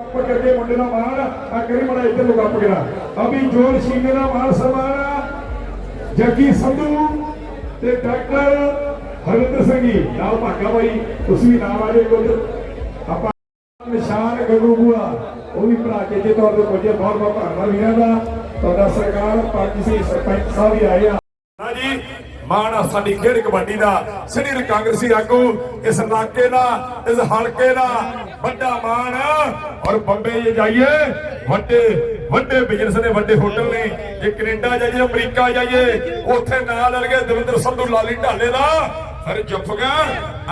Cup ਕਰਕੇ ਮੁੰਡੇ ਦਾ ਮਾਣ ਆ ਕਰੀ ਮੜਾ ਇੱਧਰ ਨੂੰ ਕੱਪ ਗਿਆ। ਅਭੀ ਜੋਲ ਸ਼ੀਨੇ ਦਾ ਮਾਣ ਸਨਮਾਨ ਜੱਗੀ ਸੰਧੂ ਤੇ ਡਾਕਟਰ ਹਰਿੰਦਰ ਸਿੰਘ ਜੀ, ਨਾਲ ਭਾਗਾ ਬਾਈ, ਤੁਸੀਂ ਵੀ ਨਾਮ ਆ ਜੇ ਆਪਾਂ ਨਿਸ਼ਾਨ ਗੱਗੂ ਬੂਆ, ਉਹ ਵੀ ਭਰਾ ਕੇ ਜੇ ਤੌਰ ਤੇ ਪੁੱਜੇ, ਬਹੁਤ ਬਹੁਤ ਧੰਨਵਾਦ ਵੀਰਾਂ ਦਾ। ਤੁਹਾਡਾ ਸਰਕਾਰ, ਪਾਰਟੀ ਸੀ ਸਰਪੰਚ ਸਾਹਿਬ ਵੀ ਆਏ ਆ। ਹਾਂਜੀ। ਮਾਣ ਆ ਸਾਡੀ ਖੇਡ ਕਬੱਡੀ ਦਾ? ਸੀਨੀਅਰ ਕਾਂਗਰਸੀ ਆਗੂ, ਇਸ ਇਲਾਕੇ ਦਾ ਇਸ ਹਲਕੇ ਦਾ ਵੱਡਾ ਮਾਣ ਔਰ ਬੰਬੇ ਜੇ ਜਾਈਏ, ਵੱਡੇ ਵੱਡੇ ਬਿਜ਼ਨਸ ਨੇ, ਵੱਡੇ ਹੋਟਲ ਨੇ, ਜੇ ਕੈਨੇਡਾ ਜਾਈਏ, ਅਮਰੀਕਾ ਜਾਈਏ, ਉੱਥੇ ਨਾਲ ਲੜਗੇ ਦਵਿੰਦਰ ਸੰਧੂ ਲਾਲੀ ਢਾਲੇ ਦਾ। ਫਿਰ ਜੱਫਗਾ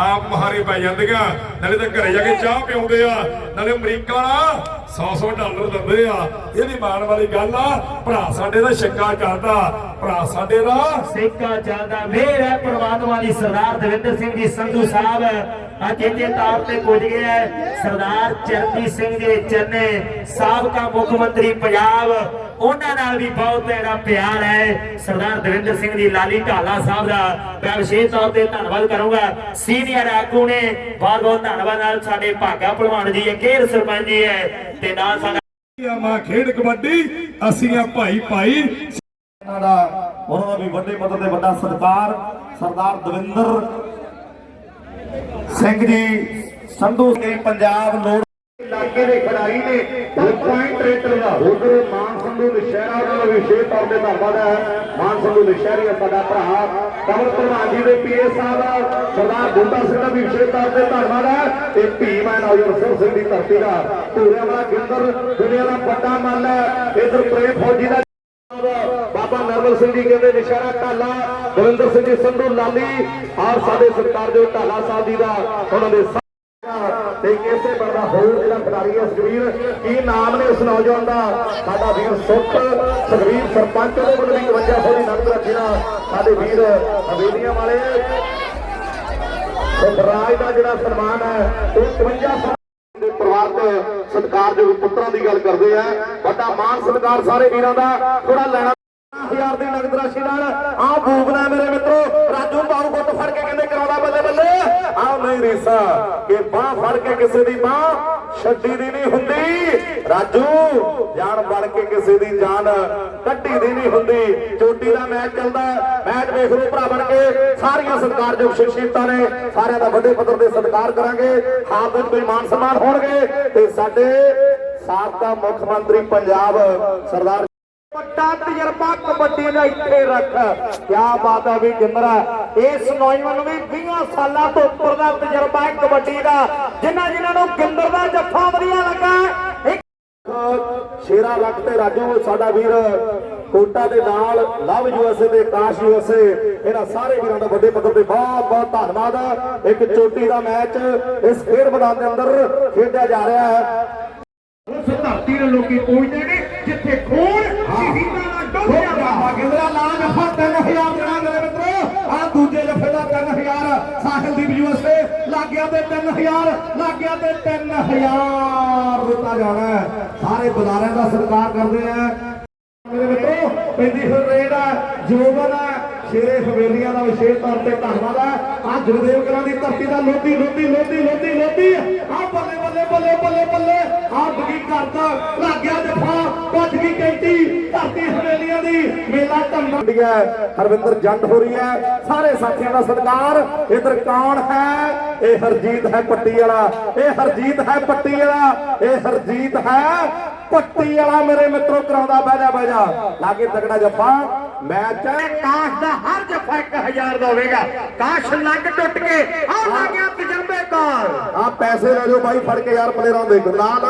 ਆਪ ਮਹਾਰੇ ਪੈ ਜਾਂਦੀਆਂ। ਨਾਲੇ ਤਾਂ ਘਰੇ ਜਾ ਕੇ ਚਾਹ ਪਿਉਂਦੇ ਆ। ਨਾਲੇ ਅਮਰੀਕਾ ਵਾਲਾ 100-100 ਡਾਲਰ ਦਿੰਦੇ ਆ। ਇਹਦੀ ਮਾਣ ਵਾਲੀ ਗੱਲ ਆ। ਭਰਾ ਸਾਡੇ ਦਾ ਸਿੱਕਾ ਚੱਲਦਾ ਭਰਾ ਸਾਡੇ ਦਾ ਸਿੱਕਾ ਚੱਲਦਾ ਮੇਰਾ ਪਰਮਾਤਮਾ ਦੀ ਸਰਦਾਰ ਦਵਿੰਦਰ ਸਿੰਘ ਜੀ, ਸੰਧੂ ਸਾਹਿਬ ਅੱਜ ਇੱਥੇ ਤੌਰ ਤੇ ਪੁੱਜ ਹੈ। ਸਰਦਾਰ ਚਰਨਜੀਤ ਸਿੰਘ ਜੀ ਚੰਨੇ ਸਾਬਕਾ ਮੁੱਖ ਮੰਤਰੀ ਪੰਜਾਬ ਉਹਨਾਂ ਨਾਲ ਵੀ ਬਹੁਤ ਜਿਹੜਾ ਪਿਆਰ ਹੈ। ਸਰਦਾਰ ਦਵਿੰਦਰ ਸਿੰਘ ਜੀ ਲਾਲੀ ਢਾਲਾ ਸਾਹਿਬ ਦਾ ਮੈਂ ਵਿਸ਼ੇਸ਼ ਤੌਰ ਤੇ ਧੰਨਵਾਦ ਕਰੂੰਗਾ। ਸੀਨੀਅਰ ਆਗੂ ਨੇ ਬਹੁਤ ਬਹੁਤ ਧੰਨਵਾਦ ਨਾਲ ਸਾਡੇ ਭਾਗਾ ਭਲਵਾਨ ਜੀ ਅਕੇਰ ਸਰਪੰਚ ਜੀ ਹੈ ਤੇ ਨਾਲ ਸਾਡਾ ਮਾਂ ਖੇਡ ਕਬੱਡੀ ਅਸੀਂ ਆ ਭਾਈ ਭਾਈ। ਇਹਨਾਂ ਦਾ ਉਹਨਾਂ ਦਾ ਵੀ ਵੱਡੇ ਪੱਧਰ ਤੇ ਵੱਡਾ ਸਤਿਕਾਰ ਸਰਦਾਰ ਦਵਿੰਦਰ ਸਿੰਘ ਜੀ, ਸੰਧੂ ਸਿੰਘ ਪੰਜਾਬ ਲੋੜ ਇਲਾਕੇ ਦੇ ਖਿਡਾਰੀ ਨੇ ਉਹ ਪੁਆਇੰਟ ਰੇਟਰ ਦਾ ਉਧਰ ਮਾਨ ਸੰਧੂ ਨਸ਼ਹਿਰਾ ਦਾ ਵਿਸ਼ੇਸ਼ ਤੌਰ ਤੇ ਧੰਨਵਾਦ ਹੈ। ਮਾਨ ਸੰਧੂ ਨਸ਼ਹਿਰੀ ਸਾਡਾ ਭਰਾ, ਕਮਲ ਪ੍ਰਧਾਨ ਜੀ ਦੇ ਪੀਏ ਸਾਹਿਬ, ਸਰਦਾਰ ਬੁੱਢਾ ਸਿੰਘ ਦਾ ਵੀ ਵਿਸ਼ੇਸ਼ ਤੌਰ ਤੇ ਧੰਨਵਾਦ ਹੈ। ਤੇ ਭੀਮ ਐਨ ਔਜਰ ਸਿੰਘ ਦੀ ਧਰਤੀ ਦਾ ਧੂਰਿਆਂ ਵਾਲਾ ਗਿੰਦਰ ਦੁਨੀਆ ਦਾ ਵੱਡਾ ਮੱਲ ਹੈ। ਇਧਰ ਪ੍ਰੇਮ ਫੌਜੀ ਦਾ ਬਾਬਾ ਨਰਮਲ ਸਿੰਘ ਜੀ ਕਹਿੰਦੇ ਨਿਸ਼ਾਰਾ ਢਾਲਾ ਦਵਿੰਦਰ ਸਿੰਘ ਜੀ, ਸੰਧੂ ਲਾਲੀ ਔਰ ਸਾਡੇ ਸਰਕਾਰ ਦੇ ਢਾਲਾ ਸਾਹਿਬ ਜੀ ਦਾ, ਉਹਨਾਂ ਦੇ ਤੇ ਕਿਸੇ ਬੰਦਾ ਹੋਰ ਜਿਹੜਾ ਖਿਡਾਰੀ ਹੈ ਸੁਖਵੀਰ ਕੀ ਨਾਮ ਨੇ ਉਸ ਨੌਜਵਾਨ ਦਾ? ਸਾਡਾ ਵੀਰ ਸੁੱਖ ਸੁਖਵੀਰ ਸਰਪੰਚ ਦੇ ਵੱਲੋਂ ਵੀ 51 ਦੀ ਨਗਦ ਰੱਖੀ ਸਾਡੇ ਵੀਰ ਹਵੇਲੀਆਂ ਵਾਲੇ। ਸੁਖਰਾਜ ਦਾ ਜਿਹੜਾ ਸਨਮਾਨ ਹੈ, ਉਹ 51 ਦੇ ਪਰਿਵਾਰ ਤੇ ਸਤਿਕਾਰਯੋਗ ਪੁੱਤਰਾਂ ਦੀ ਗੱਲ ਕਰਦੇ ਆ। ਵੱਡਾ ਮਾਨ ਸਤਿਕਾਰ ਸਾਰੇ ਵੀਰਾਂ ਦਾ ਥੋੜਾ ਲੈਣਾ ਹਜ਼ਾਰ ਦੀ ਨਗਦ ਰਾਸ਼ੀ ਨਾਲ। ਆ ਭੂਗਨਾ ਮੇਰੇ ਮਿੱਤਰੋ, ਰਾਜੂ ਬਾਹੂ ਗੁੱਟ ਫੜ ਕੇ ਕਹਿੰਦੇ ਕਰਾਉਣਾ ਬੱਲੇ ਬੱਲੇ। ਆ ਨਹੀਂ ਰੀਸਾ, ਕਿ ਬਾਹ ਫੜ ਕੇ ਕਿਸੇ ਦੀ ਬਾਹ ਛੱਡੀ ਦੀ ਨਹੀਂ ਹੁੰਦੀ। ਰਾਜੂ, ਜਾਨ ਬਣ ਕੇ ਕਿਸੇ ਦੀ ਜਾਨ ਕੱਢੀ ਦੀ ਨਹੀਂ ਹੁੰਦੀ। ਚੋਟੀ ਦਾ ਮੈਚ ਚੱਲਦਾ ਮੈਚ ਵੇਖ ਲਓ ਭਰਾ ਬਣ ਕੇ। ਸਾਰੀਆਂ ਸਤਿਕਾਰਯੋਗ ਸ਼ਖਸੀਅਤਾਂ ਨੇ। ਸਾਰਿਆਂ ਦਾ ਵੱਡੇ ਪੱਧਰ ਤੇ ਸਤਿਕਾਰ ਕਰਾਂਗੇ। ਹਾਲ ਕੋਈ ਮਾਨ ਸਨਮਾਨ ਹੋਣਗੇ। ਤੇ ਸਾਡੇ ਸਾਬਕਾ ਮੁੱਖ ਮੰਤਰੀ ਪੰਜਾਬ ਸਰਦਾਰ ਵੱਡਾ ਤਜਰਬਾ ਕਬੱਡੀ ਦਾ ਇੱਥੇ ਰੱਖ। ਕਿਆ ਬਾਤ ਹੈ ਵੀ ਜਿੰਦਰਾ ਇਸ ਨੌਜਵਾਨ ਨੂੰ ਵੀ 20 ਸਾਲਾਂ ਤੋਂ ਉੱਪਰ ਦਾ ਤਜਰਬਾ ਹੈ ਕਬੱਡੀ ਦਾ। ਜਿਨ੍ਹਾਂ ਜਿਨ੍ਹਾਂ ਨੂੰ ਗਿੰਦਰ ਦਾ ਜੱਫਾ ਵਧੀਆ ਲੱਗਾ ਸ਼ੇਰਾ ਰੱਖ ਤੇ ਰਾਜੂ, ਸਾਡਾ ਵੀਰ ਕੋਟਾ ਦੇ ਨਾਲ ਲਵ ਯੂਐਸਏ ਤੇ ਕਾਸ਼ ਯੂਐਸਏ ਇਹਨਾਂ ਸਾਰੇ ਵੀਰਾਂ ਦਾ ਵੱਡੇ ਪੱਧਰ ਤੇ ਬਹੁਤ ਬਹੁਤ ਧੰਨਵਾਦ। ਇੱਕ ਚੋਟੀ ਦਾ ਮੈਚ ਇਸ ਖੇਡ ਮੈਦਾਨ ਦੇ ਅੰਦਰ ਖੇਡਿਆ ਜਾ ਰਿਹਾ ਹੈ। ਉਸ ਧਰਤੀ ਨੂੰ ਲੋਕੀ ਪਹੁੰਚਦੇ ਨੇ। ਜਿੱਥੇ ਖੂਨ ਸ਼ਹੀਦਾਂ ਨਾਲ ਡੋਲਿਆ ਬਾਬਾ ਗਿੰਦਰਾ ਲਾ ਜਫਾ 3000 ਦੇਣਾ ਮੇਰੇ ਮਿੱਤਰੋ। ਆ ਦੂਜੇ ਜਫੇ ਦਾ 3000 ਸਾਹਿਲਦੀਪ ਯੂਐਸਏ ਲੱਗਿਆ ਤੇ 3000 ਲੱਗਿਆ ਤੇ 3000 ਦਿੱਤਾ ਜਾਣਾ ਸਾਰੇ ਬਜ਼ਾਰਾਂ ਦਾ ਸਤਿਕਾਰ ਕਰਦੇ ਆ। ਮੇਰੇ ਮਿੱਤਰੋ, ਪੈਂਦੀ ਫਿਰ ਰੇਡ ਹੈ ਜੋਬਨ ਹੈ ਸ਼ੇਰੇ ਹਵੇਲੀਆਂ ਦਾ ਵਿਸ਼ੇਸ਼ ਤੌਰ ਤੇ ਧੰਨਵਾਦ ਹੈ ਆ ਜਗਦੇਵ ਕਰਾਂ ਦੀ ਧਰਤੀ ਦਾ ਲੋਧੀ ਲੋਧੀ ਲੋਧੀ ਲੋਧੀ ਲੋਧੀ। ਆ ਬੱਲੇ ਬੱਲੇ ਬੱਲੇ ਬੱਲੇ ਬੱਲੇ। ਆ ਬਗੀ ਕਰਦਾ ਲੱਗਿਆ ਜਫਾ ਭੱਜ ਗਈ ਕੈਂਟੀ। ਧਰਤੀ ਹਵੇਲੀਆਂ ਦੀ, ਮੇਲਾ ਧੰਨਾ ਹਰਵਿੰਦਰ ਜੰਡ ਹੋ ਰਹੀ ਹੈ। ਸਾਰੇ ਸਾਥੀਆਂ ਦਾ ਸਤਿਕਾਰ। ਇਧਰ ਕੌਣ ਹੈ? ਇਹ ਹਰਜੀਤ ਹੈ ਪੱਟੀ ਵਾਲਾ। ਇਹ ਹਰਜੀਤ ਹੈ ਪੱਟੀ ਵਾਲਾ। ਇਹ ਹਰਜੀਤ ਹੈ ਪੱਟੀ ਵਾਲਾ। ਮੇਰੇ ਮਿੱਤਰੋ, ਕਰਾਉਂਦਾ ਬਹਿ ਜਾ ਬਹਿ ਜਾ। ਲਾਗੇ ਤਗੜਾ ਜੱਫਾ। ਮੈਚ ਹੈ। ਕਾਸ਼ ਦਾ ਹਰ ਜੱਫਾ 1000 ਦਾ ਹੋਵੇਗਾ। ਕਾਸ਼ ਲੱਗ ਟੁੱਟ ਕੇ ਆ ਲੱਗਿਆ ਤਜਰਬੇਕਾਰ। ਆ ਪੈਸੇ ਲੈ ਜਾਓ ਬਾਈ, ਫੜ ਕੇ ਯਾਰ ਪਲੇਅਰਾਂ ਦੇ ਨਾਲ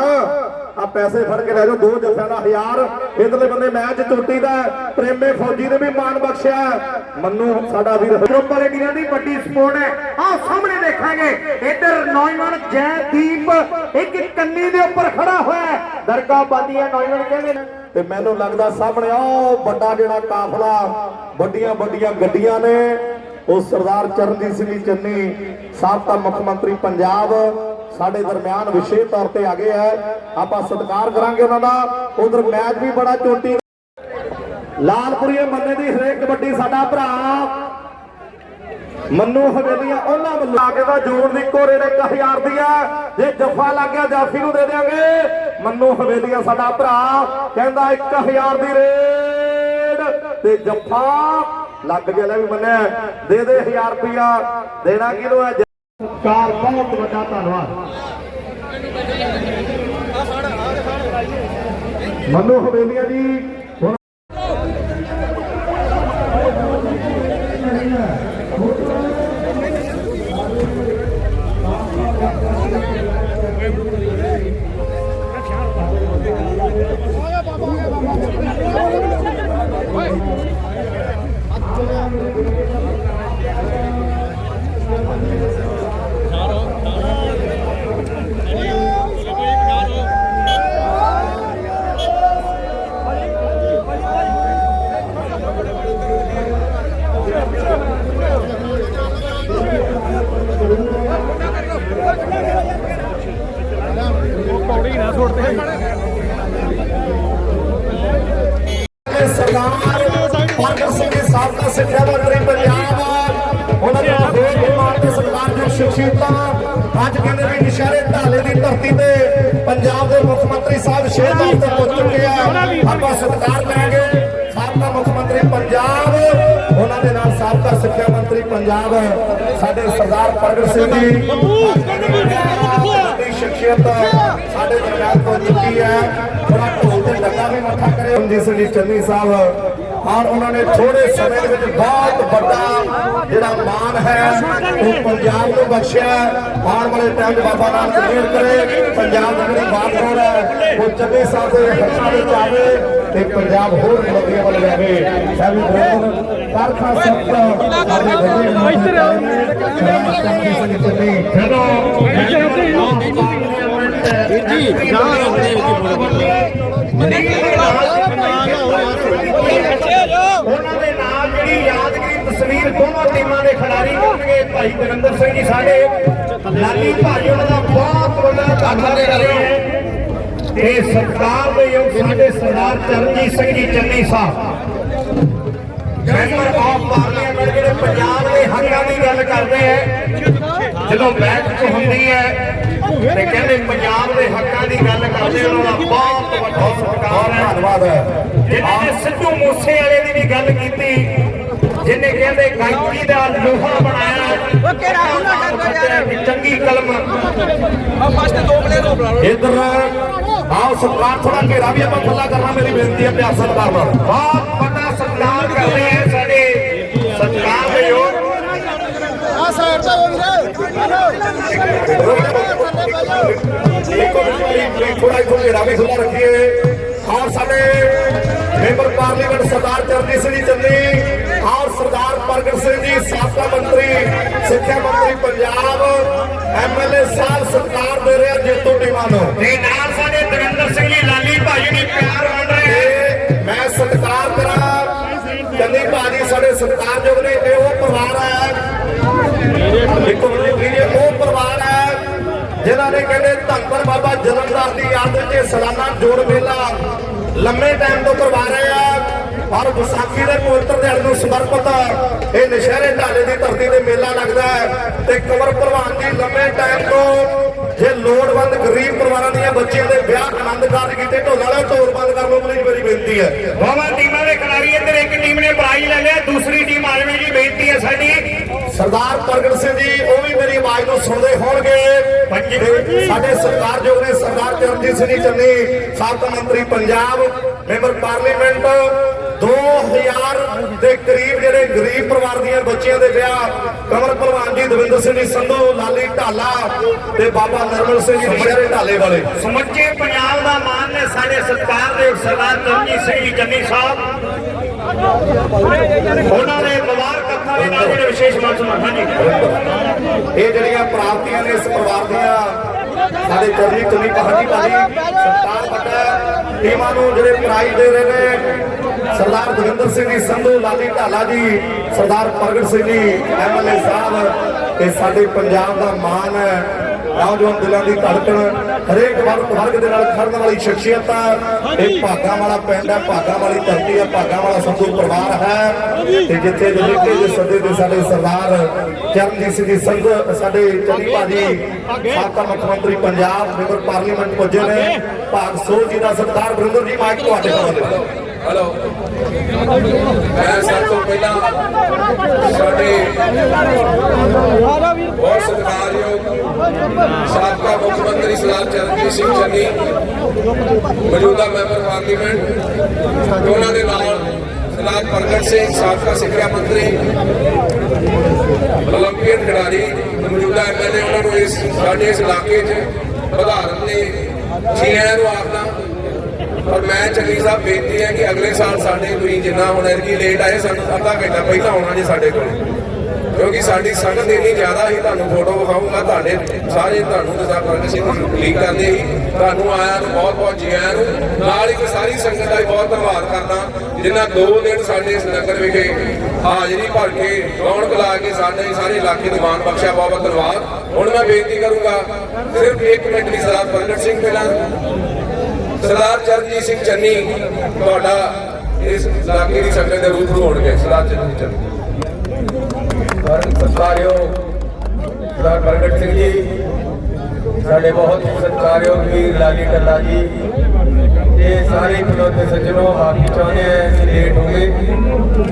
ਆ ਪੈਸੇ ਫੜ ਕੇ ਲੈ ਜਾਓ, ਦੋ ਜੱਫਿਆਂ ਦਾ 1000 ਇਧਰਲੇ ਬੰਦੇ, ਮੈਚ ਟੁੱਟੀ ਦਾ ਪ੍ਰੇਮੇ ਫੌਜੀ ਨੇ ਵੀ ਮਾਨ ਬਖਸ਼ਿਆ ਮੰਨੂ, ਸਾਡਾ ਵੀਰ ਗਰੁੱਪ ਵਾਲੇ ਵੀਰਾਂ ਦੀ ਵੱਡੀ ਸਪੋਰਟ ਹੈ। ਆਹ ਸਾਹਮਣੇ ਦੇਖਾਂਗੇ, ਇਧਰ ਨੌਜਵਾਨ ਜੈਦੀਪ, ਇੱਕ ਕੰਨੀ ਦੇ ਉੱਪਰ ਖੜਾ ਹੋਇਆ ਹੈ। ਬਾਦੀ ਹੈ, ਨੌਜਵਾਨ ਕਹਿੰਦੇ ਨੇ ਤੇ ਮੈਨੂੰ ਲੱਗਦਾ ਸਾਹਮਣੇ ਉਹ ਵੱਡਾ ਜਿਹੜਾ ਕਾਫਲਾ, ਵੱਡੀਆਂ ਵੱਡੀਆਂ ਗੱਡੀਆਂ ਨੇ। ਉਹ ਸਰਦਾਰ ਚਰਨਜੀਤ ਸਿੰਘ ਜੀ ਚੰਨੀ, ਸਾਬਕਾ ਮੁੱਖ ਮੰਤਰੀ ਪੰਜਾਬ। ਸਾਡੇ ਦਰਮਿਆਨ ਵਿਸ਼ੇਸ਼ ਤੌਰ ਤੇ ਆ ਗਏ ਹੈ। ਆਪਾਂ ਸਤਿਕਾਰ ਕਰਾਂਗੇ ਉਹਨਾਂ ਦਾ। ਉਧਰ ਮੈਚ ਵੀ ਬੜਾ ਚੋਟੀ ਲਾਲਪੁਰੀਏ ਮੰਨੇ ਦੀ ਹਰੇਕ ਕਬੱਡੀ ਸਾਡਾ ਭਰਾ। ਮੰਨੂ ਹਵੇਲੀਆਂ, ਉਹਨਾਂ ਵੱਲੋਂ ਆ ਕੇ ਦਾ ਜੋੜ ਦੀ ਕੋਰੇ ਦੇ 1000 ਦੀ ਆ ਜੇ ਜੱਫਾ ਲੱਗ ਗਿਆ, ਜਾਫੀ ਨੂੰ ਦੇ ਦੇਾਂਗੇ ਮੰਨੂ ਹਵੇਲੀਆ ਸਾਡਾ ਭਰਾ। ਕਹਿੰਦਾ 1000 ਦੀ ਰੇਡ ਤੇ ਜੱਫਾ ਲੱਗ ਗਿਆ। ਲੈ ਵੀ ਮੰਨਿਆ, ਦੇ ਦੇ 1000 ਰੁਪਿਆ ਦੇਣਾ ਕਿਹਨੂੰ ਹੈ? ਕਾਰ ਬਹੁਤ ਵੱਡਾ ਧੰਨਵਾਦ। ਮੰਨੂ ਹਵੇਲੀਆ ਜੀ ਢਾਲੇ ਦੀ ਧਰਤੀ ਤੇ ਪੰਜਾਬ ਦੇ ਮੁੱਖ ਮੰਤਰੀ ਸਾਹਿਬ ਸ਼ਹਿਦਾਰ ਤੇ ਪਹੁੰਚ ਚੁੱਕੇ ਆ। ਆਪਾਂ ਸਤਿਕਾਰ ਕਰਾਂਗੇ। ਸਾਬਕਾ ਮੁੱਖ ਮੰਤਰੀ ਪੰਜਾਬ, ਉਹਨਾਂ ਦੇ ਨਾਲ ਸਾਬਕਾ ਸਿੱਖਿਆ ਮੰਤਰੀ ਪੰਜਾਬ, ਸਾਡੇ ਸਰਦਾਰ ਪ੍ਰਗਟ ਸਿੰਘ ਜੀ। ਸ਼ਖਸੀਅਤ ਸਾਡੇ ਦਰਮਿਆਨ ਪਹੁੰਚ ਚੁੱਕੀ ਹੈ। ਬੜਾ ਢੋਲ ਤੇ ਲੱਗਾ ਵੀ ਮੱਥਾ ਕਰੇ ਰਣਜੀਤ ਸਿੰਘ ਜੀ, ਚੰਨੀ ਸਾਹਿਬ ਔਰ ਉਹਨਾਂ ਨੇ ਥੋੜੇ ਸਮੇਂ ਦੇ ਵਿੱਚ ਬਹੁਤ ਵੱਡਾ ਜਿਹੜਾ ਮਾਨ ਹੈ ਉਹ ਪੰਜਾਬ ਨੂੰ ਬਖਸ਼ਿਆ ਹੈ। ਆਉਣ ਵਾਲੇ ਟਾਈਮ ਬਾਬਾ ਨਾਨਕ ਮਿਹਰ ਕਰੇ ਪੰਜਾਬ ਦੀ ਜਿਹੜੀ ਬਾਗਡੋਰ ਹੈ ਉਹ ਚੰਨੀ ਸਾਹਿਬ ਦੇ ਹੱਥਾਂ ਵਿੱਚ ਆਵੇ ਤੇ ਪੰਜਾਬ ਹੋਰ ਨਦੀਆਂ ਵੱਲ ਜਾਵੇ ਸਾਡੀ ਬਹੁਤ ਕਾਰਖਾ ਸਭ ਸਾਡੇ ਸਰਦਾਰ ਚੰਨੀ ਸਿੰਘ ਚੰਨੀ ਜਦੋਂ ਉਹਨਾਂ ਦੇ ਨਾਲ ਜਿਹੜੀ ਯਾਦਗਰੀ ਤਸਵੀਰ ਦੋਨੋਂ ਟੀਮਾਂ ਦੇ ਖਿਡਾਰੀ ਕਰਨਗੇ ਭਾਈ ਗੁਰਿੰਦਰ ਸਿੰਘ ਜੀ ਸਾਡੇ ਲਾਲੀ ਭਾਈ ਉਹਨਾਂ ਦਾ ਬਹੁਤ ਵੱਡਾ ਧੰਨਵਾਦ ਕਰ ਤੇ ਸਰਕਾਰ ਦੇ ਯੋਗ ਸਾਡੇ Sardar Charanjit Singh ji Channi Sahib member of parliament ਜਿਹੜੇ ਪੰਜਾਬ ਦੇ ਹੱਕਾਂ ਦੀ ਗੱਲ ਕਰਦੇ ਹੈ ਜਦੋਂ ਬੈਠਕ ਹੁੰਦੀ ਹੈ ਤੇ ਕਹਿੰਦੇ ਪੰਜਾਬ ਦੇ ਹੱਕਾਂ ਦੀ ਗੱਲ ਕਰਦੇ ਉਹਨਾਂ ਦਾ ਬਹੁਤ ਵੱਡਾ ਸਤਿਕਾਰ ਹੈ। ਧੰਨਵਾਦ। ਹੈ ਜਿਨ੍ਹਾਂ ਨੇ ਸਿੱਧੂ ਮੂਸੇ ਵਾਲੇ ਦੀ ਵੀ ਗੱਲ ਕੀਤੀ ਜਿਨੇ ਕਹਿੰਦੇ ਗਾਇਕੀ ਦਾ ਲੋਹਾ ਬਣਾਇਆ ਉਹ ਕਿਹੜਾ ਉਹਨਾਂ ਟੱਕਰ ਯਾਰ? ਚੰਗੀ ਕਲਮ। ਆ ਫਸਟ ਦੋ ਪਲੇਅਰ ਹੋ ਬਣਾ ਇਧਰ ਆਓ ਸਰਕਾਰ ਥੋੜਾ ਘੇਰਾ ਵੀ ਆਪਾਂ ਖੁੱਲਾ ਕਰਨਾ ਮੇਰੀ ਬੇਨਤੀ ਹੈ ਪਿਆਰ ਸਰਕਾਰ ਨਾਲ ਬਹੁਤ ਵੱਡਾ ਸਤਿਕਾਰ ਕਰਦੇ ਹੈ ਸਾਡੇ ਸਤਿਕਾਰ ਦੇ ਯੋਗ। ਆ ਸਾਈਡ ਤੇ ਹੋ ਦੇਖੋ ਥੋੜਾ ਥੋੜਾ ਘੇਰਾ ਵੀ ਖੁੱਲਾ ਰੱਖੀਏ ਔਰ ਸਾਡੇ ਮੈਂਬਰ ਪਾਰਲੀਮੈਂਟ ਸਰਦਾਰ ਚਰਨਜੀਤ ਸਿੰਘ ਜੀ ਚੰਨੀ ਔਰ ਸਰਦਾਰ ਪ੍ਰਗਟ ਸਿੰਘ ਜੀ ਸਾਬਕਾ ਮੰਤਰੀ ਸਿੱਖਿਆ ਮੰਤਰੀ ਪੰਜਾਬ ਐਮਐਲਏ ਸਾਹਿਬ ਸਰਕਾਰ ਦੇ ਰਿਹਾ ਜੇਤੂ ਟੀਮਾਂ ਨੂੰ ਤੇ ਨਾਲ ਸਾਡੇ ਦਵਿੰਦਰ ਸਿੰਘ ਜੀ ਲਾਲੀ ਭਾਈ ਵੀ ਪਿਆਰ ਵੰਡ ਰਹੇ ਮੈਂ ਸਤਿਕਾਰ ਕਰਾਂ ਚੰਨੀ ਭਾਜੀ ਸਾਡੇ ਸਤਿਕਾਰਯੋਗ ਨੇ ਇਹ ਉਹ ਪਰਿਵਾਰ ਹੈ ਦੇਖੋ ਉਹ ਪਰਿਵਾਰ ਹੈ ਜਿਨ੍ਹਾਂ ਨੇ ਕਹਿੰਦੇ ਧੰਨ ਬਾਬਾ ਜਲੰਧਰ ਦੀ ਯਾਦ ਵਿੱਚ ਇਹ ਜੋੜ ਮੇਲਾ ਲੰਮੇ ਟਾਈਮ ਤੋਂ ਕਰਵਾ ਰਹੇ ਆ। ਔਰ ਵਿਸਾਖੀ ਦੇ ਪਵਿੱਤਰ ਦਿਨ ਨੂੰ ਸਮਰਪਿਤ ਇਹ ਨਸ਼ਹਿਰੇ ਢਾਲੇ ਦੀ ਧਰਤੀ ਤੇ ਮੇਲਾ ਲੱਗਦਾ ਹੈ ਤੇ ਕਵਰ ਭਲਵਾਨ ਜੀ ਲੰਮੇ ਟਾਈਮ ਤੋਂ ਜੇ ਲੋੜਵੰਦ ਗਰੀਬ ਪਰਿਵਾਰਾਂ ਦੀਆਂ ਬੱਚਿਆਂ ਦੇ ਵਿਆਹ ਆਨੰਦ ਕਾਰਜ ਕੀਤੇ, ਢੋਲ ਵਾਲੇ ਢੋਲ ਬੰਦ ਕਰ ਲਓ ਪਲੀਜ਼ ਮੇਰੀ ਬੇਨਤੀ ਹੈ। ਦੋਵਾਂ ਟੀਮਾਂ ਦੇ ਖਿਡਾਰੀ ਇੱਧਰ ਇੱਕ ਟੀਮ ਨੇ ਪ੍ਰਾਈਜ਼ ਲੈ ਲਿਆ, ਦੂਸਰੀ ਟੀਮ ਆ ਜੀ ਬੇਨਤੀ ਹੈ ਸਾਡੀ। ਸਰਦਾਰ ਪ੍ਰਗਟ ਸਿੰਘ ਜੀ ਉਹ ਵੀ ਮੇਰੀ ਆਵਾਜ਼ ਨੂੰ ਸੁਣਦੇ ਹੋਣਗੇ। ਸਾਡੇ ਸਰਕਾਰਯੋਗ ਨੇ ਸਰਦਾਰ ਚਰਨਜੀਤ ਸਿੰਘ ਜੀ ਚੰਨੀ ਸਾਬਕਾ ਮੰਤਰੀ ਪੰਜਾਬ ਮੈਂਬਰ ਪਾਰਲੀਮੈਂਟ। 2000 ਦੇ ਕਰੀਬ ਜਿਹੜੇ ਗਰੀਬ ਪਰਿਵਾਰ ਦੀਆਂ ਬੱਚੀਆਂ ਦੇ ਵਿਆਹ ਕਮਰ ਭਲਵਾਨ ਜੀ ਦਵਿੰਦਰ ਸਿੰਘ ਜੀ ਸੰਧੂ ਲਾਲੀ ਢਾਲਾ ਤੇ ਬਾਬਾ ਨਰਮਲ ਸਿੰਘ ਜੀ ਸ਼ਹਿਰੇ ਢਾਲੇ ਵਾਲੇ। ਸਮੁੱਚੇ ਪੰਜਾਬ ਦਾ ਮਾਨ ਨੇ ਸਾਡੇ ਸਤਿਕਾਰ ਦੇ ਸਰਦਾਰ ਚਰਨਜੀਤ ਸਿੰਘ ਜੀ ਚੰਨੀ ਸਾਹਿਬ। ਉਹਨਾਂ ਦੇ ਮੁਬਾਰਕ ਅੱਖਾਂ ਦੇ ਨਾਲ ਜਿਹੜੇ ਵਿਸ਼ੇਸ਼ ਮੰਚ ਸਮਾਂ ਹਾਂਜੀ ਇਹ ਜਿਹੜੀਆਂ ਪ੍ਰਾਪਤੀਆਂ ਨੇ ਇਸ ਪਰਿਵਾਰ ਦੀਆਂ, ਸਾਡੇ ਚਰਨੀ ਚੰਨੀ ਪਹਾੜੀ ਭਾਜੀ, ਸਰਦਾਰ ਵੱਡਾ ਟੀਮਾਂ ਨੂੰ ਜਿਹੜੇ ਪ੍ਰਾਈਜ਼ ਦੇ ਰਹੇ ਨੇ, ਸਰਦਾਰ ਦਵਿੰਦਰ ਸਿੰਘ ਜੀ, ਸੰਧੂ ਲਾਲੀ ਢਾਲਾ ਜੀ, ਸਰਦਾਰ ਪ੍ਰਗਟ ਸਿੰਘ ਜੀ ਐਮਐਲਏ ਸਾਹਿਬ ਇਹ ਸਾਡੇ ਪੰਜਾਬ ਦਾ ਮਾਨ ਹੈ। ਨੌਜਵਾਨ ਦਿਲਾਂ ਦੀ ਧੜਕਣ ਹਰੇਕ ਵਰਗ ਵਰਗ ਦੇ ਨਾਲ ਖੜਨ ਵਾਲੀ ਸ਼ਖਸੀਅਤ। ਹੈ ਇਹ ਭਾਗਾ ਵਾਲਾ ਪਿੰਡ ਹੈ ਭਾਗਾ ਵਾਲੀ ਧਰਤੀ ਹੈ ਭਾਗਾ ਵਾਲਾ ਸੰਧੂ ਪਰਿਵਾਰ ਹੈ। ਤੇ ਜਿੱਥੇ ਜਿੱਥੇ ਦੇ ਸੱਦੇ ਦੇ ਸਾਡੇ ਸਰਦਾਰ ਚਰਨਜੀਤ ਸਿੰਘ ਜੀ ਸੰਧੂ ਸਾਡੇ ਚੰਨੀ ਭਾਜੀ ਸਾਬਕਾ ਮੁੱਖ ਮੰਤਰੀ ਪੰਜਾਬ ਮੈਂਬਰ ਪਾਰਲੀਮੈਂਟ ਪੁੱਜੇ ਨੇ। ਭਾਗ ਸੋਹ ਜੀ ਦਾ ਸਰਦਾਰ ਵਰਿੰਦਰ ਜੀ ਮਾਈਕ ਤੁਹਾਡੇ ਕੋਲ। ਹੈ ਹੈਲੋ। ਮੈਂ ਸਭ ਤੋਂ ਪਹਿਲਾਂ ਸਾਡੇ ਬਹੁਤ ਸਤਿਕਾਰਯੋਗ ਸਾਬਕਾ ਮੁੱਖ ਮੰਤਰੀ ਸਰਦਾਰ ਚਰਨਜੀਤ ਸਿੰਘ ਚੰਨੀ, ਮੌਜੂਦਾ ਮੈਂਬਰ ਪਾਰਲੀਮੈਂਟ, ਉਹਨਾਂ ਦੇ ਨਾਲ ਸਰਦਾਰ ਪ੍ਰਗਟ ਸਿੰਘ, ਸਾਬਕਾ ਸਿੱਖਿਆ ਮੰਤਰੀ ਓਲੰਪੀਅਨ ਖਿਡਾਰੀ, ਮੌਜੂਦਾ ਐਮਐਲਏ ਉਹਨਾਂ ਨੂੰ ਇਸ ਸਾਡੇ ਇਸ ਇਲਾਕੇ 'ਚ ਵਧਾਰਨ ਦੇ ਜੀ ਨੂੰ ਆਖਦਾ। ਔਰ ਮੈਂ ਚੰਨੀ ਸਾਹਿਬ ਬੇਨਤੀ ਹੈ ਕਿ ਅਗਲੇ ਸਾਲ ਸਾਡੇ ਤੁਸੀਂ ਜਿੰਨਾ ਹੁਣ ਐਰਕੀ ਲੇਟ ਆਏ, ਸਾਨੂੰ ਅੱਧਾ ਘੰਟਾ ਪਹਿਲਾਂ ਆਉਣਾ ਜੀ ਸਾਡੇ ਕੋਲ। ਕਿਉਂਕਿ ਸਾਡੀ ਸੰਗਤ ਇੰਨੀ ਜ਼ਿਆਦਾ ਹੀ ਤੁਹਾਨੂੰ ਫੋਟੋ ਵਿਖਾਊਂਗਾ ਤੁਹਾਡੇ ਸਾਰੇ ਤੁਹਾਨੂੰ ਤੇ ਸਾਹਿਬ ਪ੍ਰਗਟ ਸਿੰਘ ਕਰਦੇ ਹੀ ਤੁਹਾਨੂੰ ਆਇਆਂ ਨੂੰ ਬਹੁਤ ਬਹੁਤ ਜੀ ਆਇਆਂ ਨੂੰ। ਨਾਲ ਹੀ ਸਾਰੀ ਸੰਗਤ ਦਾ ਬਹੁਤ ਧੰਨਵਾਦ ਕਰਦਾ ਜਿਨ੍ਹਾਂ ਦੋ ਦਿਨ ਸਾਡੇ ਇਸ ਨਗਰ ਵਿਖੇ ਹਾਜ਼ਰੀ ਭਰ ਕੇ ਰੌਣਕ ਲਾ ਕੇ ਸਾਡੇ ਸਾਰੇ ਇਲਾਕੇ ਨੂੰ ਮਾਣ ਬਖਸ਼ਿਆ, ਬਹੁਤ ਬਹੁਤ ਧੰਨਵਾਦ। ਹੁਣ ਮੈਂ ਬੇਨਤੀ ਕਰੂੰਗਾ, ਸਿਰਫ 1 ਮਿੰਟ ਲਈ ਸਰਦਾਰ ਪ੍ਰਗਟ ਸਿੰਘ ਪਹਿਲਾਂ ਸਰਦਾਰ ਚਰਨਜੀਤ ਸਿੰਘ ਚੰਨੀ ਤੁਹਾਡਾ ਇਸ ਇਲਾਕੇ ਦੀ ਸੰਗਤ ਦੇ ਰੂਪ ਹੋਣਗੇ ਸਰਦਾਰ ਚਰਨਜੀਤ ਚੰਨੀ। ਸਤਿਕਾਰਯੋਗ ਸਰਦਾਰ ਪ੍ਰਗਟ ਸਿੰਘ ਜੀ ਸਾਡੇ ਬਹੁਤ ਹੀ ਸਤਿਕਾਰਯੋਗ ਵੀਰ ਲਾਲੀ ਟੱਲਾ ਜੀ ਇਹ ਸਾਰੇ ਖਲੋਤੇ ਸੱਜਣੋ ਮਾਫੀ ਚਾਹੁੰਦੇ ਆ ਕਿ ਲੇਟ ਹੋ ਗਏ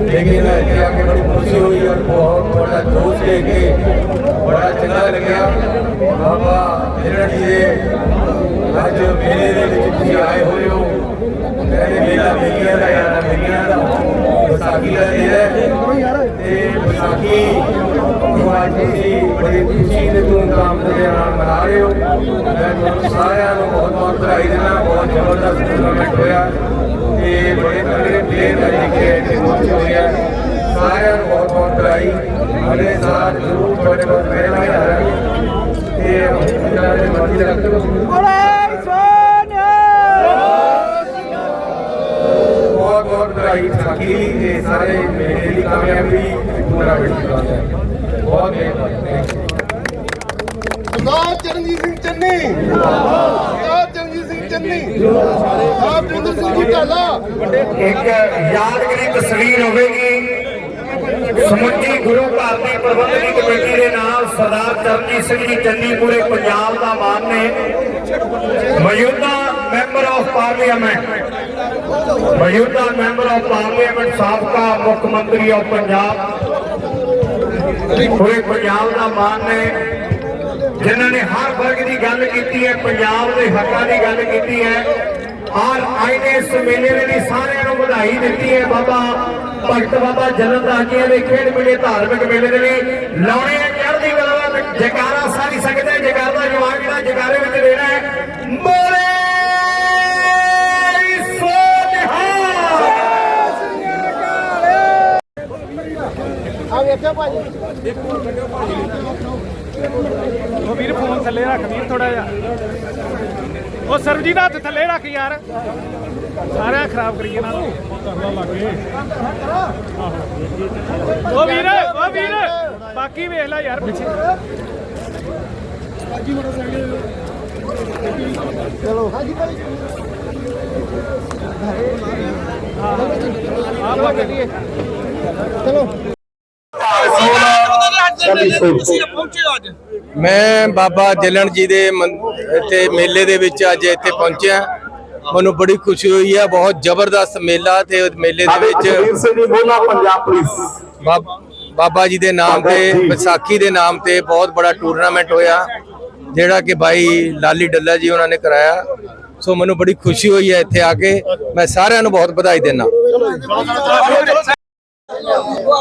ਲੇਕਿਨ ਇੱਥੇ ਆ ਕੇ ਬੜੀ ਖੁਸ਼ੀ ਹੋਈ ਔਰ ਬਹੁਤ ਬੜਾ ਜੋਸ਼ ਲੈ ਕੇ ਬੜਾ ਚੰਗਾ ਲੱਗਿਆ ਬਾਬਾ ਜਿਹੜਾ ਜੀ ਦੇ ਅੱਜ ਮੇਲੇ ਦੇ ਵਿੱਚ ਤੁਸੀਂ ਆਏ ਹੋਏ ਹੋ ਕਹਿੰਦੇ ਮੇਲਾ ਮੇਲਿਆਂ ਦਾ ਯਾਰ ਮੇਲਿਆਂ ਦਾ ਵਿਸਾਖੀ ਦਾ ਦਿਨ ਹੈ ਤੇ ਵਿਸਾਖੀ ਤੁਸੀਂ ਬੜੀ ਖੁਸ਼ੀ ਦੇ ਧੂਮਧਾਮ ਦੇ ਨਾਲ ਮਨਾ ਰਹੇ ਹੋ। ਮੈਂ ਤੁਹਾਨੂੰ ਸਾਰਿਆਂ ਨੂੰ ਬਹੁਤ ਬਹੁਤ ਵਧਾਈ ਦਿੰਦਾ ਬਹੁਤ ਜ਼ਬਰਦਸਤ ਟੂਰਨਾਮੈਂਟ ਹੋਇਆ। ਤੇ ਬੜੇ ਤਗੜੇ ਪਲੇਅਰ ਅੱਜ ਕੇ ਇੱਥੇ ਪਹੁੰਚੇ ਹੋਏ ਆ ਸਾਰਿਆਂ ਨੂੰ ਬਹੁਤ ਬਹੁਤ ਵਧਾਈ। ਅਗਲੇ ਸਾਲ ਜ਼ਰੂਰ ਤੁਹਾਡੇ ਕੋਲ ਫੇਰ ਆਇਆ ਤੇ ਉਹਨਾਂ ਦੇ ਮਰਜ਼ੀ ਰੱਖੋ ਬਹੁਤ ਬਹੁਤ ਵਧਾਈ ਸਾਕੀ ਤੇ ਸਾਰੇ ਮੇਰੇ ਦੀ ਕਾਮਯਾਬੀ। ਪੂਰਾ ਬਿਲਕੁਲ ਹੈ ਬਹੁਤ ਮਿਹਰਬਾਨੀ। ਸਰਦਾਰ ਚਰਨਜੀਤ ਸਿੰਘ ਚੰਨੀ। ਸਰਦਾਰ ਚਰਨਜੀਤ ਸਿੰਘ ਚੰਨੀ। ਸਾਹਿਬ ਜਿੰਦਰ ਸਿੰਘ ਜੀ ਢਾਲਾ। ਇੱਕ ਯਾਦਗਾਰੀ ਤਸਵੀਰ ਹੋਵੇਗੀ। ਸਮੁੱਚੀ ਗੁਰੂ ਘਰ ਦੀ ਪ੍ਰਬੰਧਕੀ ਕਮੇਟੀ ਦੇ ਨਾਲ ਸਰਦਾਰ ਚਰਨਜੀਤ ਸਿੰਘ ਜੀ ਚੰਨੀ ਪੂਰੇ ਪੰਜਾਬ ਦਾ ਮਾਨ ਨੇ। ਮੌਜੂਦਾ ਮੈਂਬਰ ਆਫ ਪਾਰਲੀਮੈਂਟ। ਮੌਜੂਦਾ ਮੈਂਬਰ ਆਫ ਪਾਰਲੀਮੈਂਟ ਸਾਬਕਾ ਮੁੱਖ ਮੰਤਰੀ ਆਫ ਪੰਜਾਬ। ਪੂਰੇ ਪੰਜਾਬ ਦਾ ਮਾਨ ਨੇ। ਜਿਨ੍ਹਾਂ ਨੇ ਹਰ ਵਰਗ ਦੀ ਗੱਲ ਕੀਤੀ ਹੈ, ਪੰਜਾਬ ਦੇ ਹੱਕਾਂ ਦੀ ਗੱਲ ਕੀਤੀ ਹੈ ਔਰ ਆਏ ਇਸ ਮੇਲੇ ਦੇ ਲਈ ਸਾਰਿਆਂ ਨੂੰ ਵਧਾਈ ਦਿੱਤੀ ਹੈ ਬਾਬਾ ਭਗਤ ਬਾਬਾ ਜਨਰਦਾਸ ਜੀ ਦੇ ਖੇਡ ਮੇਲੇ, ਧਾਰਮਿਕ ਮੇਲੇ ਦੇ ਲਈ। ਲਾਉਣੇ ਆ ਚੜ੍ਹਦੀ ਕਲਾ ਦਾ ਜੈਕਾਰਾ ਸਾਰੀ ਸਕਦੇ ਹੈ ਜੈਕਾਰ ਦਾ ਜਵਾਬ ਜਿਹੜਾ ਜੈਕਾਰੇ ਵਿੱਚ ਦੇਣਾ ਹੈ। ਬੋਲੇ ਆ ਵੇਖਿਆ ਭਾਜੀ। ਉਹ ਵੀਰ ਫੋਨ ਥੱਲੇ ਰੱਖ ਵੀਰ ਥੋੜਾ ਜਿਹਾ ਉਹ ਸਰਬਜੀਤ ਹੱਥ ਥੱਲੇ ਰੱਖ ਯਾਰ ਸਾਰਾ ਖਰਾਬ ਕਰੀ ਇਹਨਾਂ ਨੂੰ ਉਹ ਵੀਰ ਉਹ ਵੀਰ ਬਾਕੀ ਵੇਖ ਲੈ ਯਾਰ ਪਿੱਛੇ ਚਲੋ ਹਾਂ ਮੈਂ ਬਾਬਾ ਜਲਣ ਜੀ ਦੇ ਇੱਥੇ ਮੇਲੇ ਦੇ ਵਿੱਚ ਅੱਜ ਇੱਥੇ ਪਹੁੰਚਿਆ। ਮੈਨੂੰ ਬੜੀ ਖੁਸ਼ੀ ਹੋਈ ਹੈ ਬਹੁਤ ਜ਼ਬਰਦਸਤ ਮੇਲਾ ਤੇ ਮੇਲੇ ਦੇ ਵਿੱਚ ਸਿੰਘ ਜੀ ਬੋਲਾ ਪੰਜਾਬ ਪੁਲਿਸ। ਬਾਬ- ਬਾਬਾ ਜੀ ਦੇ ਨਾਮ ਤੇ ਵਿਸਾਖੀ ਦੇ ਨਾਮ ਤੇ ਬਹੁਤ ਬੜਾ ਟੂਰਨਾਮੈਂਟ ਹੋਇਆ ਜਿਹੜਾ ਕਿ ਭਾਈ ਲਾਲੀ ਡੱਲਾ ਜੀ ਉਹਨਾਂ ਨੇ ਕਰਾਇਆ। ਸੋ ਮੈਨੂੰ ਬੜੀ ਖੁਸ਼ੀ ਹੋਈ ਹੈ ਇੱਥੇ ਆ ਕੇ। ਮੈਂ ਸਾਰਿਆਂ ਨੂੰ ਬਹੁਤ ਵਧਾਈ ਦਿੰਦਾ।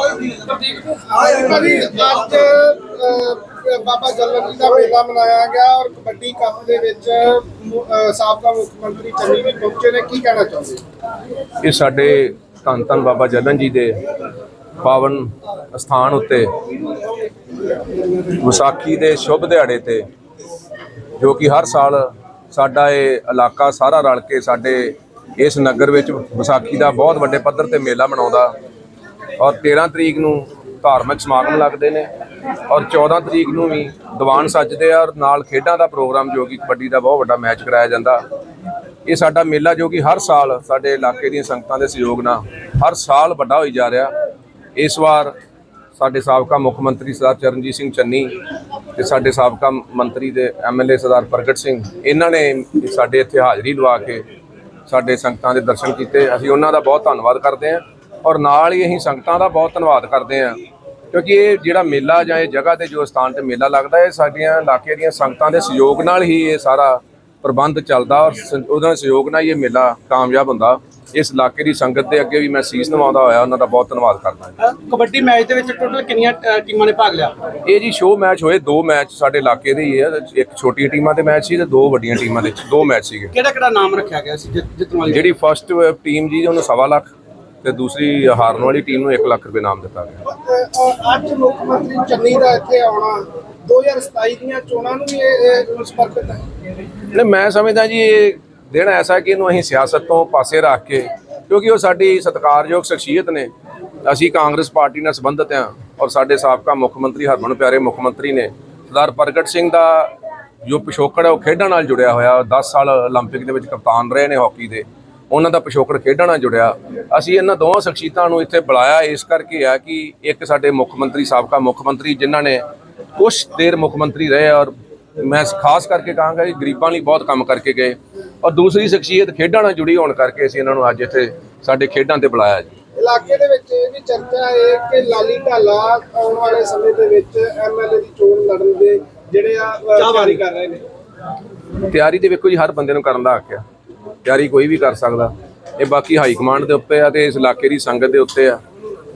ਭਾਜੀ ਅੱਜ ਅਹ, ਬਾਬਾ ਜੱਲਨ ਜੀ ਦਾ ਮੇਲਾ ਮਨਾਇਆ ਗਿਆ ਔਰ ਕਬੱਡੀ ਕੱਪ ਦੇ ਵਿੱਚ ਮੁ- ਅਹ, ਸਾਬਕਾ ਮੁੱਖ ਮੰਤਰੀ ਚੰਨੀ ਵੀ ਪਹੁੰਚੇ ਨੇ ਕੀ ਕਹਿਣਾ ਚਾਹੁੰਦੇ ਹੋ? ਇਹ ਸਾਡੇ ਧੰਨ ਧੰਨ ਬਾਬਾ ਜਲਨ ਜੀ ਦੇ ਪਾਵਨ ਅਸਥਾਨ ਉੱਤੇ ਵਿਸਾਖੀ ਦੇ ਸ਼ੁਭ ਦਿਹਾੜੇ ਤੇ ਜੋ ਕਿ ਹਰ ਸਾਲ ਸਾਡਾ ਇਹ ਇਲਾਕਾ ਸਾਰਾ ਰਲ ਕੇ ਸਾਡੇ ਇਸ ਨਗਰ ਵਿੱਚ ਵਿਸਾਖੀ ਦਾ ਬਹੁਤ ਵੱਡੇ ਪੱਧਰ ਤੇ ਮੇਲਾ ਮਨਾਉਂਦਾ ਔਰ 13 ਤਰੀਕ ਨੂੰ ਧਾਰਮਿਕ ਸਮਾਗਮ ਲੱਗਦੇ ਨੇ ਔਰ 14 ਤਰੀਕ ਨੂੰ ਵੀ ਦੀਵਾਨ ਸੱਜਦੇ ਆ ਔਰ ਨਾਲ ਖੇਡਾਂ ਦਾ ਪ੍ਰੋਗਰਾਮ ਜੋ ਕਿ ਕਬੱਡੀ ਦਾ ਬਹੁਤ ਵੱਡਾ ਮੈਚ ਕਰਾਇਆ ਜਾਂਦਾ। ਇਹ ਸਾਡਾ ਮੇਲਾ ਜੋ ਕਿ ਹਰ ਸਾਲ ਸਾਡੇ ਇਲਾਕੇ ਦੀਆਂ ਸੰਗਤਾਂ ਦੇ ਸਹਿਯੋਗ ਨਾਲ ਹਰ ਸਾਲ ਵੱਡਾ ਹੋਈ ਜਾ ਰਿਹਾ। ਇਸ ਵਾਰ ਸਾਡੇ ਸਾਬਕਾ ਮੁੱਖ ਮੰਤਰੀ ਸਰਦਾਰ ਚਰਨਜੀਤ ਸਿੰਘ ਚੰਨੀ ਤੇ ਸਾਡੇ ਸਾਬਕਾ ਮੰਤਰੀ ਦੇ ਐਮਐਲਏ ਸਰਦਾਰ ਪ੍ਰਗਟ ਸਿੰਘ, ਇਹਨਾਂ ਨੇ ਸਾਡੇ ਇੱਥੇ ਹਾਜ਼ਰੀ ਲਵਾ ਕੇ ਸਾਡੇ ਸੰਗਤਾਂ ਦੇ ਦਰਸ਼ਨ ਕੀਤੇ। ਅਸੀਂ ਉਹਨਾਂ ਦਾ ਬਹੁਤ ਧੰਨਵਾਦ ਕਰਦੇ ਹਾਂ। ਔਰ ਨਾਲ ਹੀ ਅਸੀਂ ਸੰਗਤਾਂ ਦਾ ਬਹੁਤ ਧੰਨਵਾਦ ਕਰਦੇ ਹਾਂ। ਕਿਉਂਕਿ ਇਹ ਜਿਹੜਾ ਮੇਲਾ ਜਾਂ ਇਹ ਜਗ੍ਹਾ ਤੇ ਜੋ ਸਥਾਨ ਤੇ ਮੇਲਾ ਲੱਗਦਾ ਹੈ ਸਾਡੀਆਂ ਇਲਾਕੇ ਦੀਆਂ ਸੰਗਤਾਂ ਦੇ ਸਹਿਯੋਗ ਨਾਲ ਹੀ ਇਹ ਸਾਰਾ ਪ੍ਰਬੰਧ ਚੱਲਦਾ ਔਰ ਉਹਨਾਂ ਦੇ ਸਹਿਯੋਗ ਨਾਲ ਇਹ ਮੇਲਾ ਕਾਮਯਾਬ ਹੁੰਦਾ। ਇਸ ਇਲਾਕੇ ਦੀ ਸੰਗਤ ਦੇ ਅੱਗੇ ਵੀ ਮੈਂ ਸੀਸ ਨਿਵਾਉਂਦਾ ਹੋਇਆ ਉਹਨਾਂ ਦਾ ਬਹੁਤ ਧੰਨਵਾਦ ਕਰਦਾ ਹਾਂ ਕਬੱਡੀ ਮੈਚ ਦੇ ਵਿੱਚ ਟੋਟਲ ਕਿੰਨੀਆਂ ਟੀਮਾਂ ਨੇ ਭਾਗ ਲਿਆ? ਇਹ ਜੀ ਸ਼ੋਅ ਮੈਚ ਹੋਏ ਦੋ ਮੈਚ ਸਾਡੇ ਇਲਾਕੇ ਦੇ ਹੀ ਹੈ ਇੱਕ ਛੋਟੀਆਂ ਟੀਮਾਂ ਦੇ ਮੈਚ ਸੀ ਤੇ ਦੋ ਵੱਡੀਆਂ ਟੀਮਾਂ ਦੇ ਦੋ ਮੈਚ ਸੀਗੇ। ਕਿਹੜਾ ਕਿਹੜਾ ਨਾਮ ਰੱਖਿਆ ਗਿਆ ਸੀ ਜਿੱਤ- ਜਿੱਤਣ ਵਾਲੀ ਜਿਹੜੀ ਫਸਟ ਟੀਮ ਜੀ ਉਹਨੂੰ ਸਵਾ ਲੱਖ ਤੇ ਦੂਸਰੀ ਹਾਰਨ ਵਾਲੀ ਟੀਮ ਨੂੰ 1 ਲੱਖ ਰੁਪਏ ਨਾਮ ਦਿੱਤਾ ਗਿਆ ਅ, ਅ, ਅੱਜ ਮੁੱਖ ਮੰਤਰੀ ਚੰਨੀ ਦਾ ਇੱਥੇ ਆਉਣਾ 2027 ਦੀਆਂ ਚੋਣਾਂ ਨੂੰ ਵੀ ਇਹ ਇਹ ਸਮਰਪਿਤ ਹੈ ਨਹੀਂ ਮੈਂ ਸਮਝਦਾ ਜੀ ਇਹ ਦਿਨ ਐਸਾ ਕਿ ਇਹਨੂੰ ਅਸੀਂ ਸਿਆਸਤ ਤੋਂ ਪਾਸੇ ਰੱਖ ਕੇ ਕਿਉਂਕਿ ਉਹ ਸਾਡੀ ਸਤਿਕਾਰਯੋਗ ਸ਼ਖਸੀਅਤ ਨੇ ਅਸੀਂ ਕਾਂਗਰਸ ਪਾਰਟੀ ਨਾਲ ਸੰਬੰਧਿਤ ਹਾਂ ਔਰ ਸਾਡੇ ਸਾਬਕਾ ਮੁੱਖ ਮੰਤਰੀ ਹਰਮਨ ਪਿਆਰੇ ਮੁੱਖ ਮੰਤਰੀ ਨੇ ਸਰਦਾਰ ਪ੍ਰਗਟ ਸਿੰਘ ਦਾ ਜੋ ਪਿਛੋਕੜ ਹੈ ਉਹ ਖੇਡਾਂ ਨਾਲ ਜੁੜਿਆ ਹੋਇਆ 10 ਸਾਲ 올림픽 ਦੇ ਵਿੱਚ ਕਪਤਾਨ ਰਹੇ ਨੇ ਹਾਕੀ ਦੇ ਉਹਨਾਂ ਦਾ ਪਿਛੋਕੜ ਖੇਡਾਂ ਨਾਲ ਜੁੜਿਆ। ਅਸੀਂ ਇਹਨਾਂ ਦੋਵਾਂ ਸ਼ਖਸੀਅਤਾਂ ਨੂੰ ਇੱਥੇ ਬੁਲਾਇਆ ਇਸ ਕਰਕੇ ਆ ਕਿ ਇੱਕ ਸਾਡੇ ਮੁੱਖ ਮੰਤਰੀ ਸਾਬਕਾ ਮੁੱਖ ਮੰਤਰੀ ਜਿਨ੍ਹਾਂ ਨੇ ਕੁਝ ਦੇਰ ਮੁੱਖ ਮੰਤਰੀ ਰਹੇ ਔਰ ਮੈਂ ਖਾਸ ਕਰਕੇ ਕਹਾਂਗਾ ਕਿ ਗਰੀਬਾਂ ਲਈ ਬਹੁਤ ਕੰਮ ਕਰਕੇ ਗਏ। ਔਰ ਦੂਸਰੀ ਸ਼ਖਸੀਅਤ ਖੇਡਾਂ ਨਾਲ ਜੁੜੀ ਹੋਣ ਕਰਕੇ ਅਸੀਂ ਇਹਨਾਂ ਨੂੰ ਅੱਜ ਇੱਥੇ ਸਾਡੇ ਖੇਡਾਂ ਤੇ ਬੁਲਾਇਆ ਜੀ। ਇਲਾਕੇ ਦੇ ਵਿੱਚ ਇਹ ਵੀ ਚਰਚਾ ਹੈ ਕਿ ਲਾਲੀ ਢਾਲਾ ਆਉਣ ਵਾਲੇ ਸਮੇਂ ਦੇ ਵਿੱਚ ਐਮਐਲਏ ਦੀ ਚੋਣ ਲੜਨ ਦੇ ਜਿਹੜੇ ਆ ਤਿਆਰੀ ਕਰ ਰਹੇ ਨੇ। ਤਿਆਰੀ ਤੇ ਵੇਖੋ ਜੀ ਹਰ ਬੰਦੇ ਨੂੰ ਕਰਨ ਦਾ ਹੱਕ ਆ। ਤਿਆਰੀ ਕੋਈ ਵੀ ਕਰ ਸਕਦਾ। ਇਹ ਬਾਕੀ ਹਾਈ ਕਮਾਂਡ ਦੇ ਉੱਤੇ ਆ ਤੇ ਇਸ ਇਲਾਕੇ ਦੀ ਸੰਗਤ ਦੇ ਉੱਤੇ ਆ।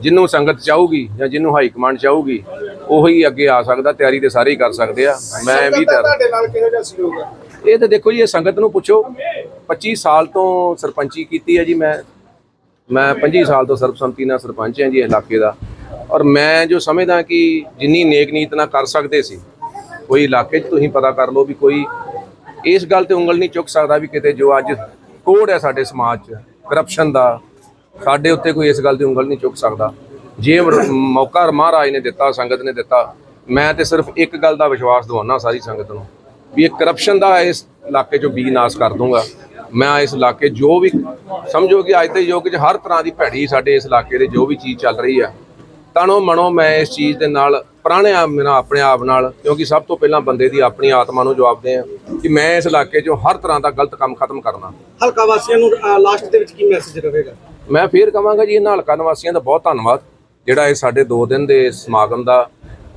ਜਿਹਨੂੰ ਸੰਗਤ ਚਾਹੂਗੀ ਜਾਂ ਜਿਹਨੂੰ ਹਾਈ ਕਮਾਂਡ ਚਾਹੂਗੀ ਉਹੀ ਅੱਗੇ ਆ ਸਕਦਾ ਤਿਆਰੀ ਤੇ ਸਾਰੇ ਹੀ ਕਰ ਸਕਦੇ ਆ। ਮੈਂ ਵੀ ਤੁਹਾਡੇ ਨਾਲ ਕਿਹੋ ਜਿਹਾ ਸਹਿਯੋਗ ਇਹ ਤਾਂ ਦੇਖੋ ਜੀ ਇਹ ਸੰਗਤ ਨੂੰ ਪੁੱਛੋ। 25 ਸਾਲ ਤੋਂ ਸਰਪੰਚੀ ਕੀਤੀ ਹੈ ਜੀ ਮੈਂ। ਮੈਂ 25 ਸਾਲ ਤੋਂ ਸਰਬਸੰਮਤੀ ਨਾਲ ਸਰਪੰਚ ਹਾਂ ਜੀ ਇਲਾਕੇ ਦਾ। ਔਰ ਮੈਂ ਜੋ ਸਮਝਦਾ ਕਿ ਜਿੰਨੀ ਨੇਕ ਨੀਤ ਨਾਲ ਕਰ ਸਕਦੇ ਸੀ ਕੋਈ ਇਲਾਕੇ 'ਚ ਤੁਸੀਂ ਪਤਾ ਕਰ ਲਓ ਵੀ ਕੋਈ ਇਸ ਗੱਲ ਤੇ ਉਂਗਲ ਨਹੀਂ ਚੁੱਕ ਸਕਦਾ ਵੀ ਕਿਤੇ ਜੋ ਅੱਜ ਕੋੜ ਹੈ ਸਾਡੇ ਸਮਾਜ 'ਚ ਕਰਪਸ਼ਨ ਦਾ, ਸਾਡੇ ਉੱਤੇ ਕੋਈ ਇਸ ਗੱਲ ਦੀ ਉਂਗਲ ਨਹੀਂ ਚੁੱਕ ਸਕਦਾ। ਜੇ ਮੌਕਾ ਮਹਾਰਾਜ ਨੇ ਦਿੱਤਾ, ਸੰਗਤ ਨੇ ਦਿੱਤਾ, ਮੈਂ ਤੇ ਸਿਰਫ ਇੱਕ ਗੱਲ ਦਾ ਵਿਸ਼ਵਾਸ ਦਿਵਾਉਣਾ ਸਾਰੀ ਸੰਗਤ ਨੂੰ, ਵੀ ਇਹ ਕਰਪਸ਼ਨ ਦਾ ਇਸ ਇਲਾਕੇ 'ਚੋਂ ਬੀ ਨਾਸ ਕਰ ਦੂੰਗਾ। ਮੈਂ ਇਸ ਇਲਾਕੇ ਜੋ ਵੀ ਸਮਝੋ ਕਿ ਅੱਜ ਦੇ ਯੁੱਗ 'ਚ ਹਰ ਤਰ੍ਹਾਂ ਦੀ ਭੈੜੀ ਸਾਡੇ ਇਸ ਇਲਾਕੇ ਦੇ ਜੋ ਵੀ ਚੀਜ਼ ਚੱਲ ਰਹੀ ਆ ਤਨੋ ਮਨੋ ਮੈਂ ਇਸ ਚੀਜ਼ ਦੇ ਨਾਲ ਪੁਰਾਣੇ ਆਪ ਮੇਰਾ ਆਪਣੇ ਆਪ ਨਾਲ ਕਿਉਂਕਿ ਸਭ ਤੋਂ ਪਹਿਲਾਂ ਬੰਦੇ ਦੀ ਆਪਣੀ ਆਤਮਾ ਨੂੰ ਜਵਾਬ ਦੇ ਆ ਕਿ ਮੈਂ ਇਸ ਇਲਾਕੇ 'ਚੋਂ ਹਰ ਤਰ੍ਹਾਂ ਦਾ ਗਲਤ ਕੰਮ ਖਤਮ ਕਰਨਾ। ਹਲਕਾ ਵਾਸੀਆਂ ਨੂੰ ਲਾਸਟ ਦੇ ਵਿੱਚ ਕੀ ਮੈਸੇਜ ਰਹੇਗਾ? ਮੈਂ ਫੇਰ ਕਹਾਂਗਾ ਜੀ ਇਹਨਾਂ ਹਲਕਾ ਨਿਵਾਸੀਆਂ ਦਾ ਬਹੁਤ ਧੰਨਵਾਦ ਜਿਹੜਾ ਇਹ ਸਾਡੇ 2 ਦਿਨ ਦੇ ਸਮਾਗਮ ਦਾ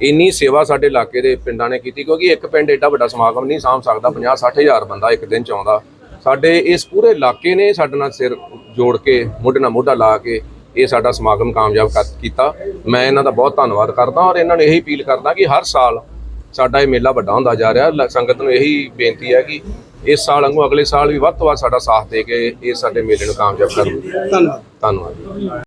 ਇੰਨੀ ਸੇਵਾ ਸਾਡੇ ਇਲਾਕੇ ਦੇ ਪਿੰਡਾਂ ਨੇ ਕੀਤੀ ਕਿਉਂਕਿ ਇੱਕ ਪਿੰਡ ਏਡਾ ਵੱਡਾ ਸਮਾਗਮ ਨਹੀਂ ਸਾਂਭ ਸਕਦਾ 50 60 ਹਜ਼ਾਰ ਬੰਦਾ ਇੱਕ ਦਿਨ ਚ ਆਉਂਦਾ। ਸਾਡੇ ਇਸ ਪੂਰੇ ਇਲਾਕੇ ਨੇ ਸਾਡੇ ਨਾਲ ਸਿਰ ਜੋੜ ਕੇ ਮੋਢੇ ਨਾਲ ਮੋਢਾ ਲਾ ਕੇ ਇਹ ਸਾਡਾ ਸਮਾਗਮ ਕਾਮਯਾਬ ਕਰ- ਕੀਤਾ। ਮੈਂ ਇਹਨਾਂ ਦਾ ਬਹੁਤ ਧੰਨਵਾਦ ਕਰਦਾ ਔਰ ਇਹਨਾਂ ਨੂੰ ਇਹੀ ਅਪੀਲ ਕਰਦਾ ਕਿ ਹਰ ਸਾਲ ਸਾਡਾ ਇਹ ਮੇਲਾ ਵੱਡਾ ਹੁੰਦਾ ਜਾ ਰਿਹਾ। ਸੰਗਤ ਨੂੰ ਇਹੀ ਬੇਨਤੀ ਹੈ ਕਿ ਇਸ ਸਾਲ ਵਾਂਗੂ ਅਗਲੇ ਸਾਲ ਵੀ ਵੱਧ ਤੋਂ ਵੱਧ ਸਾਡਾ ਸਾਥ ਦੇ ਕੇ ਇਹ ਸਾਡੇ ਮੇਲੇ ਨੂੰ ਕਾਮਯਾਬ ਕਰਨ। ਧੰਨਵਾਦ। ਧੰਨਵਾਦ।